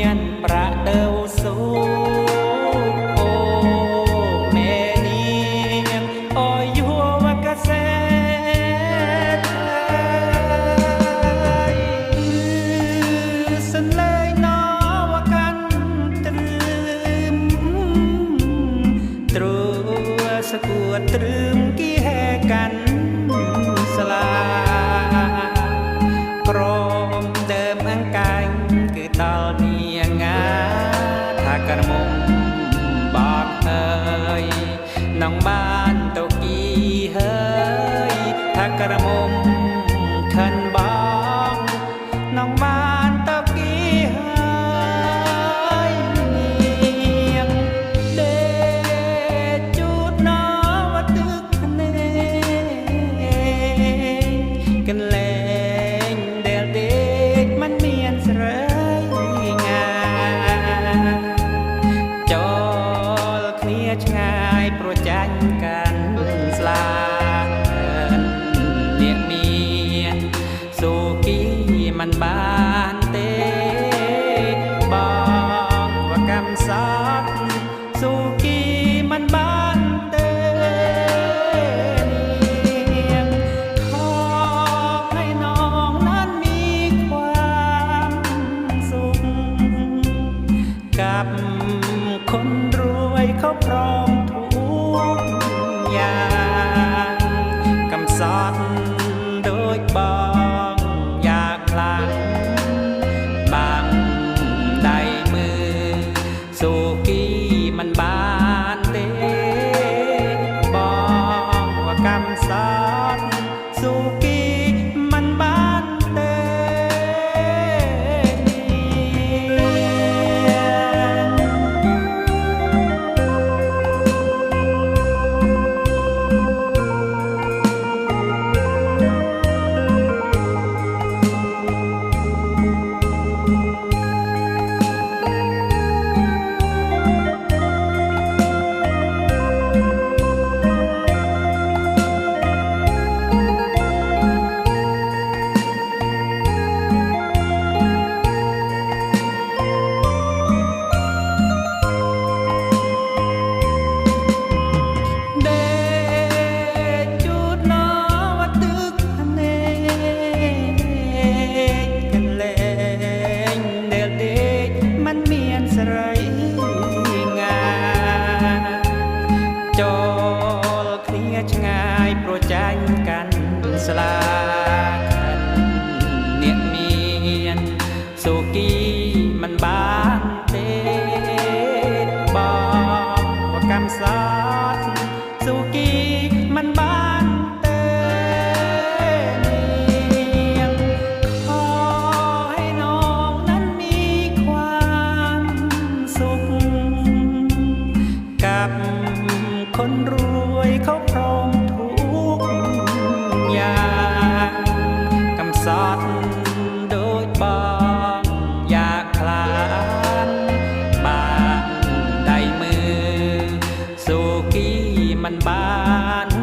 ยนประเดิวสูโอเมียนออยัววกเกษตรสันเลยนอวกันตรึมตรัวสะกวดตรึมกี่แหกันสลา ក្រមុំបកអើយនងបាន ន สุกี้มันบานเตบอกว่ากำซักสุกี้มันบานเตเนียงขอให้น้องนั้นมีความสุขกับคนรวยเขาพร้อม โปรดใจกันสลาย บ้าน